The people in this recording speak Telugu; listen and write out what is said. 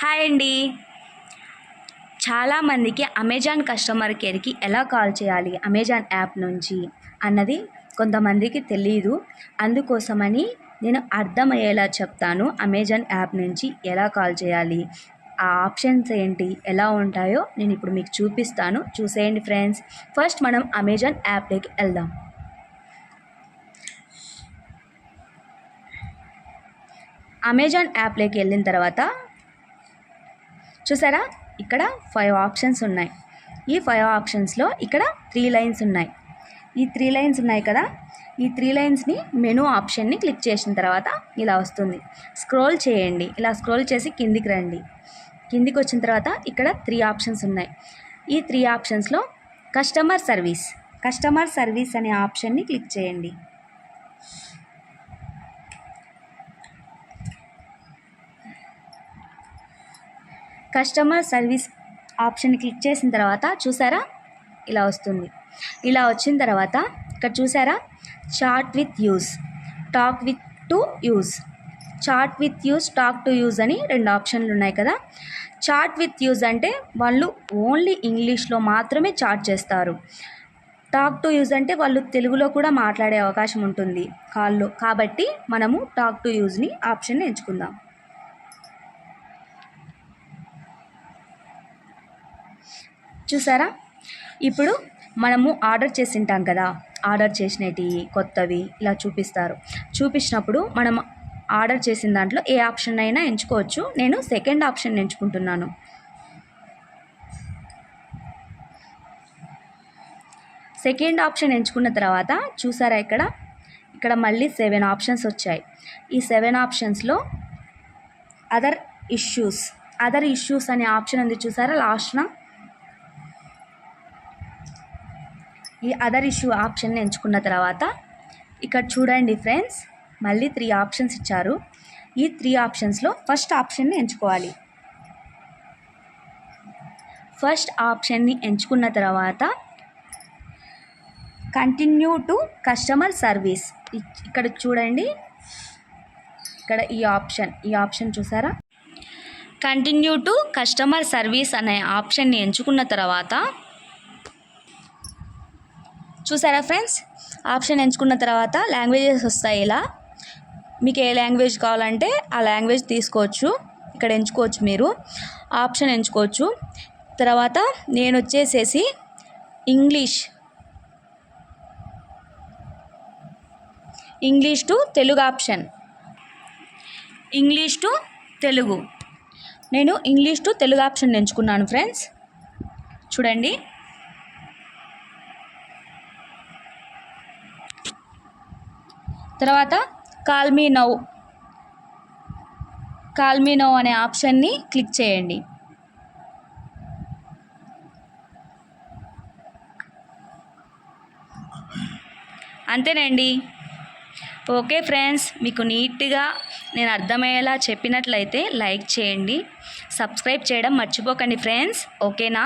హాయ్ అండి. చాలామందికి అమెజాన్ కస్టమర్ కేర్కి ఎలా కాల్ చేయాలి? అమెజాన్ యాప్ నుంచి అన్నది కొంతమందికి తెలియదు అందుకోసమని నేను అర్థమయ్యేలా చెప్తాను. అమెజాన్ యాప్ నుంచి ఎలా కాల్ చేయాలి? ఆ ఆప్షన్స్ ఏంటి? ఎలా ఉంటాయో నేను ఇప్పుడు మీకు చూపిస్తాను. చూసేయండి ఫ్రెండ్స్. ఫస్ట్ మనం అమెజాన్ యాప్లోకి వెళ్దాం. అమెజాన్ యాప్లోకి వెళ్ళిన తర్వాత చూసారా? ఇక్కడ ఫైవ్ ఆప్షన్స్ ఉన్నాయి. ఈ ఫైవ్ ఆప్షన్స్లో ఇక్కడ త్రీ లైన్స్ ఉన్నాయి. ఈ త్రీ లైన్స్ ఉన్నాయి కదా? ఈ త్రీ లైన్స్ని మెనూ ఆప్షన్ని క్లిక్ చేసిన తర్వాత ఇలా వస్తుంది. స్క్రోల్ చేయండి. ఇలా స్క్రోల్ చేసి కిందికి రండి. కిందికి వచ్చిన తర్వాత ఇక్కడ త్రీ ఆప్షన్స్ ఉన్నాయి. ఈ త్రీ ఆప్షన్స్లో కస్టమర్ సర్వీస్ కస్టమర్ సర్వీస్ అనే ఆప్షన్ని క్లిక్ చేయండి. కస్టమర్ సర్వీస్ ఆప్షన్ క్లిక్ చేసిన తర్వాత చూసారా? ఇలా వస్తుంది. ఇలా వచ్చిన తర్వాత ఇక్కడ చూసారా? Chat with us talk with to us chat with us talk to us అని రెండు ఆప్షన్లు ఉన్నాయి కదా? చాట్ విత్ యూజ్ అంటే వాళ్ళు ఓన్లీ ఇంగ్లీష్లో మాత్రమే చాట్ చేస్తారు. టాక్ టు యూజ్ అంటే వాళ్ళు తెలుగులో కూడా మాట్లాడే అవకాశం ఉంటుంది. కాల్లో కాబట్టి మనము టాక్ టు యూజ్ని ఆప్షన్ ఎంచుకుందాం. చూసారా? ఇప్పుడు మనము ఆర్డర్ చేసి ఉంటాం కదా. ఆర్డర్ చేసినవి కొత్తవి ఇలా చూపిస్తారు. చూపించినప్పుడు మనం ఆర్డర్ చేసిన దాంట్లో ఏ ఆప్షన్ అయినా ఎంచుకోవచ్చు. నేను సెకండ్ ఆప్షన్ ఎంచుకుంటున్నాను. సెకండ్ ఆప్షన్ ఎంచుకున్న తర్వాత చూసారా ఇక్కడ? ఇక్కడ మళ్ళీ సెవెన్ ఆప్షన్స్ వచ్చాయి. ఈ సెవెన్ ఆప్షన్స్లో అదర్ ఇష్యూస్ అదర్ ఇష్యూస్ అనే ఆప్షన్ ఉంది చూసారా లాస్ట్న? ఈ అదర్ ఇష్యూ ఆప్షన్ని ఎంచుకున్న తర్వాత ఇక్కడ చూడండి ఫ్రెండ్స్ మళ్ళీ త్రీ ఆప్షన్స్ ఇచ్చారు. ఈ త్రీ ఆప్షన్స్లో ఫస్ట్ ఆప్షన్ని ఎంచుకోవాలి. ఫస్ట్ ఆప్షన్ని ఎంచుకున్న తర్వాత కంటిన్యూ టు కస్టమర్ సర్వీస్ ఇక్కడ చూడండి. ఇక్కడ ఈ ఆప్షన్ ఈ ఆప్షన్ చూసారా? కంటిన్యూ టు కస్టమర్ సర్వీస్ అనే ఆప్షన్ని ఎంచుకున్న తర్వాత చూసారా ఫ్రెండ్స్? ఆప్షన్ ఎంచుకున్న తర్వాత లాంగ్వేజెస్ వస్తాయి ఇలా. మీకు ఏ లాంగ్వేజ్ కావాలంటే ఆ లాంగ్వేజ్ తీసుకోవచ్చు. ఇక్కడ ఎంచుకోవచ్చు మీరు. ఆప్షన్ ఎంచుకోవచ్చు. తర్వాత నేను వచ్చేసేసి English. English to Telugu option. English to Telugu. నేను ఇంగ్లీష్ టు తెలుగు ఆప్షన్ ఎంచుకున్నాను ఫ్రెండ్స్. చూడండి. తర్వాత కాల్మీ నౌ కాల్మీ నౌ అనే ఆప్షన్ని క్లిక్ చేయండి. అంతేనండి. ఓకే ఫ్రెండ్స్ మీకు నీట్గా నేను అర్థమయ్యేలా చెప్పినట్లయితే లైక్ చేయండి. సబ్స్క్రైబ్ చేయడం మర్చిపోకండి ఫ్రెండ్స్. ఓకేనా?